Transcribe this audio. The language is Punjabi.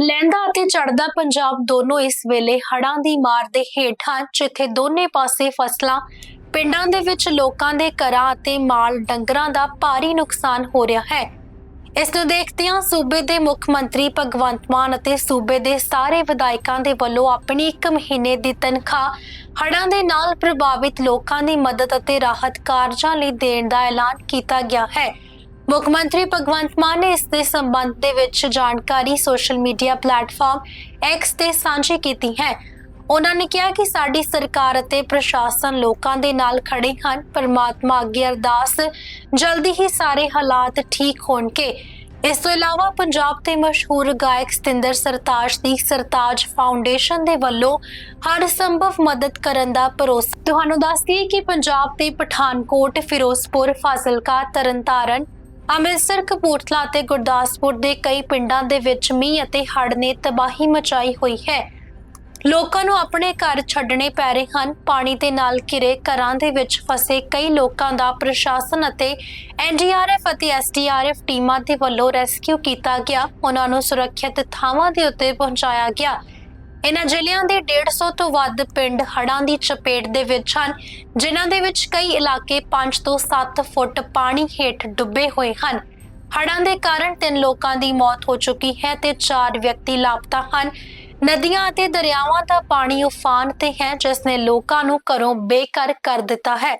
ਲਹਿੰਦਾ ਅਤੇ ਚੜ੍ਹਦਾ ਪੰਜਾਬ ਦੋਨੋਂ ਇਸ ਵੇਲੇ ਹੜ੍ਹਾਂ ਦੀ ਮਾਰ ਦੇ ਹੇਠ ਹਨ, ਜਿੱਥੇ ਦੋਨੇ ਪਾਸੇ ਫਸਲਾਂ ਪਿੰਡਾਂ ਦੇ ਵਿੱਚ ਲੋਕਾਂ ਦੇ ਘਰਾਂ ਅਤੇ ਮਾਲ ਡੰਗਰਾਂ ਦਾ ਭਾਰੀ ਨੁਕਸਾਨ ਹੋ ਰਿਹਾ ਹੈ। ਇਸ ਨੂੰ ਦੇਖਦਿਆਂ ਸੂਬੇ ਦੇ ਮੁੱਖ ਮੰਤਰੀ ਭਗਵੰਤ ਮਾਨ ਅਤੇ ਸੂਬੇ ਦੇ ਸਾਰੇ ਵਿਧਾਇਕਾਂ ਦੇ ਵੱਲੋਂ ਆਪਣੀ 1 ਮਹੀਨੇ ਦੀ ਤਨਖਾਹ ਹੜ੍ਹਾਂ ਦੇ ਨਾਲ ਪ੍ਰਭਾਵਿਤ ਲੋਕਾਂ ਦੀ ਮਦਦ ਅਤੇ ਰਾਹਤ ਕਾਰਜਾਂ ਲਈ ਦੇਣ ਦਾ ਐਲਾਨ ਕੀਤਾ ਗਿਆ ਹੈ। ਮੁੱਖ ਮੰਤਰੀ ਭਗਵੰਤ ਮਾਨ ਨੇ ਇਸ ਦੇ ਸੰਬੰਧ ਦੇ ਵਿੱਚ ਜਾਣਕਾਰੀ ਸੋਸ਼ਲ ਮੀਡੀਆ ਪਲੇਟਫਾਰਮ ਐਕਸ ਤੇ ਸਾਂਝੀ ਕੀਤੀ ਹੈ। ਉਹਨਾਂ ਨੇ ਕਿਹਾ ਕਿ ਸਾਡੀ ਸਰਕਾਰ ਅਤੇ ਪ੍ਰਸ਼ਾਸਨ ਲੋਕਾਂ ਦੇ ਨਾਲ ਖੜੇ ਹਨ। ਪਰਮਾਤਮਾ ਅੱਗੇ ਅਰਦਾਸ, ਜਲਦੀ ਹੀ ਸਾਰੇ ਹਾਲਾਤ ਠੀਕ ਹੋਣਗੇ। ਇਸ ਤੋਂ ਇਲਾਵਾ ਪੰਜਾਬ ਦੇ ਮਸ਼ਹੂਰ ਗਾਇਕ ਸਤਿੰਦਰ ਸਰਤਾਜ ਦੀ ਸਰਤਾਜ ਫਾਊਂਡੇਸ਼ਨ ਦੇ ਵੱਲੋਂ ਹਰ ਸੰਭਵ ਮਦਦ ਕਰਨ ਦਾ ਭਰੋਸਾ। ਤੁਹਾਨੂੰ ਦੱਸ ਦਈਏ ਕਿ ਪੰਜਾਬ ਦੇ ਪਠਾਨਕੋਟ, ਫਿਰੋਜ਼ਪੁਰ, ਫਾਜ਼ਿਲਕਾ, ਤਰਨਤਾਰਨ ਅੰਮ੍ਰਿਤਸਰ, ਕਪੂਰਥਲਾ ਅਤੇ ਗੁਰਦਾਸਪੁਰ ਦੇ ਕਈ ਪਿੰਡਾਂ ਦੇ ਵਿੱਚ ਮੀਂਹ ਅਤੇ ਹੜ੍ਹ ਨੇ ਤਬਾਹੀ ਮਚਾਈ ਹੋਈ ਹੈ। ਲੋਕਾਂ ਨੂੰ ਆਪਣੇ ਘਰ ਛੱਡਣੇ ਪੈ ਰਹੇ ਹਨ। ਪਾਣੀ ਦੇ ਨਾਲ ਘਿਰੇ ਘਰਾਂ ਦੇ ਵਿੱਚ ਫਸੇ ਕਈ ਲੋਕਾਂ ਦਾ ਪ੍ਰਸ਼ਾਸਨ ਅਤੇ ਐਨਡੀਆਰਐਫ ਅਤੇ ਐਸਡੀਆਰਐਫ ਟੀਮਾਂ ਦੇ ਵੱਲੋਂ ਰੈਸਕਿਊ ਕੀਤਾ ਗਿਆ। ਉਹਨਾਂ ਨੂੰ ਸੁਰੱਖਿਅਤ ਥਾਵਾਂ ਦੇ ਉੱਤੇ ਪਹੁੰਚਾਇਆ ਗਿਆ। ਇਹਨਾਂ ਜ਼ਿਲ੍ਹਿਆਂ ਦੇ 150 ਤੋਂ ਵੱਧ ਪਿੰਡ ਹੜ੍ਹਾਂ ਦੀ ਚਪੇਟ ਦੇ ਵਿੱਚ ਹਨ, ਜਿਨ੍ਹਾਂ ਦੇ ਵਿੱਚ ਕਈ ਇਲਾਕੇ 5 ਤੋਂ 7 ਫੁੱਟ ਪਾਣੀ ਹੇਠ ਡੁੱਬੇ ਹੋਏ ਹਨ। ਹੜ੍ਹਾਂ ਦੇ ਕਾਰਨ ਤਿੰਨ ਲੋਕਾਂ ਦੀ ਮੌਤ ਹੋ ਚੁੱਕੀ ਹੈ ਤੇ ਚਾਰ ਵਿਅਕਤੀ ਲਾਪਤਾ ਹਨ। ਨਦੀਆਂ ਅਤੇ ਦਰਿਆਵਾਂ ਦਾ ਪਾਣੀ ਉਫਾਨ ਤੇ ਹੈ, ਜਿਸ ਨੇ ਲੋਕਾਂ ਨੂੰ ਘਰੋਂ ਬੇਘਰ ਕਰ ਦਿੱਤਾ ਹੈ।